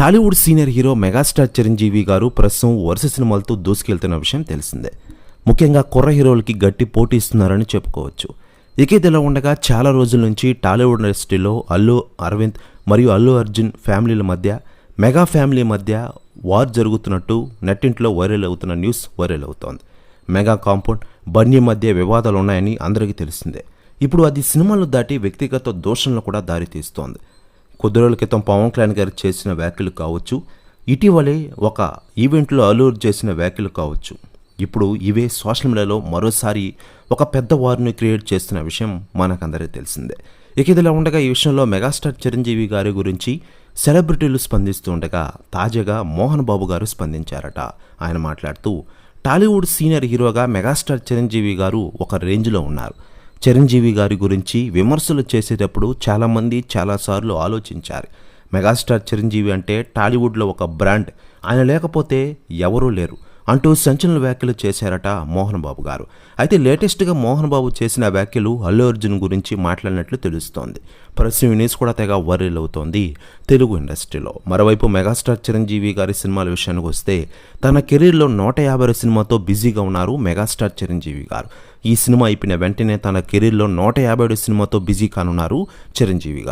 Tollywood senior hero megastar Chiranjeevi garu ప్రస్తుతం వరుస సినిమాలతో దూసుకెళ్తున్న విషయం తెలిసిందే. ముఖ్యంగా కుర్ర హీరోలకి గట్టి పోటీ ఇస్తున్నారని చెప్పుకోవచ్చు. ఇక ఇదిలా ఉండగా చాలా రోజుల నుంచి టాలీవుడ్ ఇండస్ట్రీలో అల్లు అరవింద్ మరియు అల్లు అర్జున్ ఫ్యామిలీల మధ్య మెగా ఫ్యామిలీ మధ్య వార్ జరుగుతున్నట్టు నెట్టింట్లో వైరల్ అవుతున్న న్యూస్ వైరల్ అవుతోంది. మెగా కాంపౌండ్ బన్నీ మధ్య వివాదాలు ఉన్నాయని అందరికీ తెలిసిందే. ఇప్పుడు అది సినిమాలు దాటి వ్యక్తిగత దోషణలు కూడా దారితీస్తోంది. కొద్ది రోజుల క్రితం పవన్ కళ్యాణ్ గారు చేసిన వ్యాఖ్యలు కావచ్చు ఇటీవలే ఒక ఈవెంట్లో అల్లూరు చేసిన వ్యాఖ్యలు కావచ్చు. ఇప్పుడు ఇవే సోషల్ మీడియాలో మరోసారి ఒక పెద్ద వారిని క్రియేట్ చేస్తున్న విషయం మనకందరికీ తెలిసిందే. ఇక ఇదిలా ఉండగా ఈ విషయంలో మెగాస్టార్ చిరంజీవి గారి గురించి సెలబ్రిటీలు స్పందిస్తూ ఉండగా తాజాగా మోహన్ బాబు గారు స్పందించారట. ఆయన మాట్లాడుతూ టాలీవుడ్ సీనియర్ హీరోగా మెగాస్టార్ చిరంజీవి గారు ఒక రేంజ్లో ఉన్నారు. చిరంజీవి గారి గురించి విమర్శలు చేసేటప్పుడు చాలామంది చాలాసార్లు ఆలోచించారు. మెగాస్టార్ చిరంజీవి అంటే టాలీవుడ్లో ఒక బ్రాండ్. ఆయన లేకపోతే ఎవరూ లేరు. అంటూ సంచలన వ్యాఖ్యలు చేశారట మోహన్ బాబు గారు. అయితే లేటెస్ట్గా మోహన్ బాబు చేసిన వ్యాఖ్యలు అల్లు అర్జున్ గురించి మాట్లాడినట్లు తెలుస్తోంది. ప్రస్తుతం న్యూస్ కూడా తెగ వైరల్ అవుతోంది తెలుగు ఇండస్ట్రీలో. మరోవైపు మెగాస్టార్ చిరంజీవి గారి సినిమాల విషయానికి వస్తే తన కెరీర్లో నూట యాభై సినిమాతో బిజీగా ఉన్నారు మెగాస్టార్ చిరంజీవి గారు. ఈ సినిమా అయిపోయిన వెంటనే తన కెరీర్లో నూట యాభై సినిమాతో బిజీ కానున్నారు చిరంజీవి గారు.